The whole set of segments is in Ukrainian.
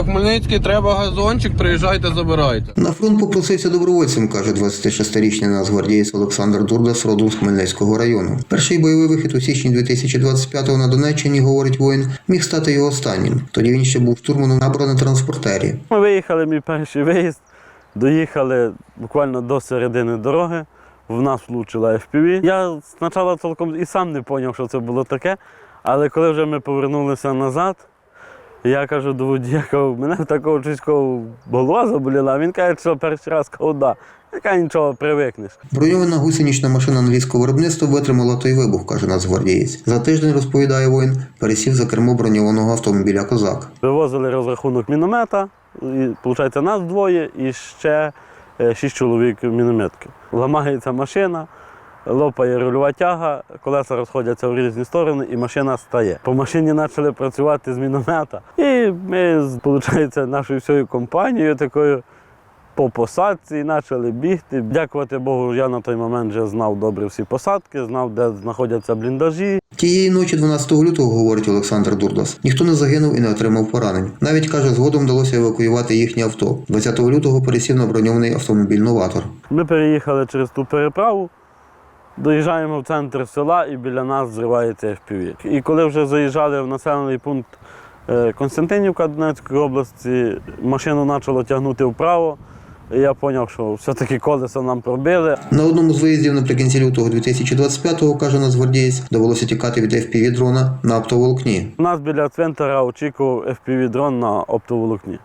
В Хмельницький треба газончик, приїжджайте, забирайте. На фронт попросився добровольцем, каже 26-річний нацгвардієць Олександр Дурдас, родом з Хмельницького району. Перший бойовий вихід у січні 2025-го на Донеччині, говорить воїн, міг стати його останнім. Тоді він ще був штурманом на бронетранспортері. Ми виїхали, мій перший виїзд, доїхали буквально до середини дороги. В нас влучила FPV. Я спочатку цілком і сам не зрозумів, що це було таке. Але коли вже ми повернулися назад, я кажу до водія, кажу, мене такого чиського голова заболіла, а він каже, що перший раз да. Я нічого, привикнеш. Броньована гусенична машина англійського виробництва витримала той вибух, каже нацгвардієць. За тиждень, розповідає воїн, пересів за кермо броньованого автомобіля Козак. Вивозили розрахунок міномета, і, виходить, нас двоє і ще е, шість чоловік мінометки. Ламається машина, лопає рульова тяга, колеса розходяться в різні сторони і машина стає. По машині почали працювати з міномета. І ми, виходить, нашою всією компанією такою по посадці почали бігти. Дякувати Богу, я на той момент вже знав добре всі посадки, знав, де знаходяться бліндажі. Тієї ночі, 12 лютого, говорить Олександр Дурдас, ніхто не загинув і не отримав поранень. Навіть каже, згодом вдалося евакуювати їхнє авто. 20 лютого пересів на броньований автомобіль Новатор. Ми переїхали через ту переправу, доїжджаємо в центр села і біля нас зривається FPV. І коли вже заїжджали в населений пункт е, Константинівка Донецької області, машину почало тягнути вправо. І я зрозумів, що все-таки колеса нам пробили. На одному з виїздів наприкінці лютого 2025-го, каже нацгвардієць, довелося тікати від FPV дрона на оптоволокні. У нас біля цвинтара очікував FPV-дрон на оптоволокні,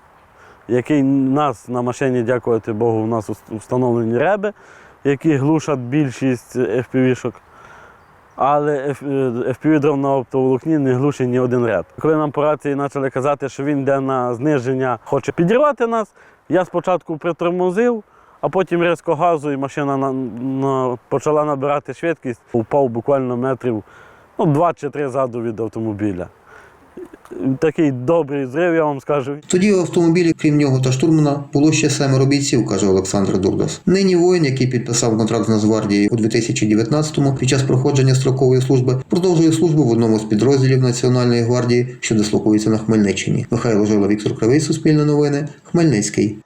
який нас на машині, дякувати Богу, у нас встановлені реби, які глушать більшість FPV-шок. Але FPV-дрон на оптоволокні не глушить ні один реб. Коли нам по рації почали казати, що він йде на зниження, хоче підірвати нас, я спочатку притормозив, а потім різко газу, і машина на, на, почала набирати швидкість, упав буквально метрів ну, два чи три ззаду від автомобіля. Такий добрий зрив, я вам скажу. Тоді в автомобілі, крім нього та штурмана, було ще семеро бійців, каже Олександр Дурдас. Нині воїн, який підписав контракт з Нацгвардією у 2019-му під час проходження строкової служби, продовжує службу в одному з підрозділів Національної гвардії, що дислокується на Хмельниччині. Михайло Жила, Віктор Кривий, Суспільне новини, Хмельницький.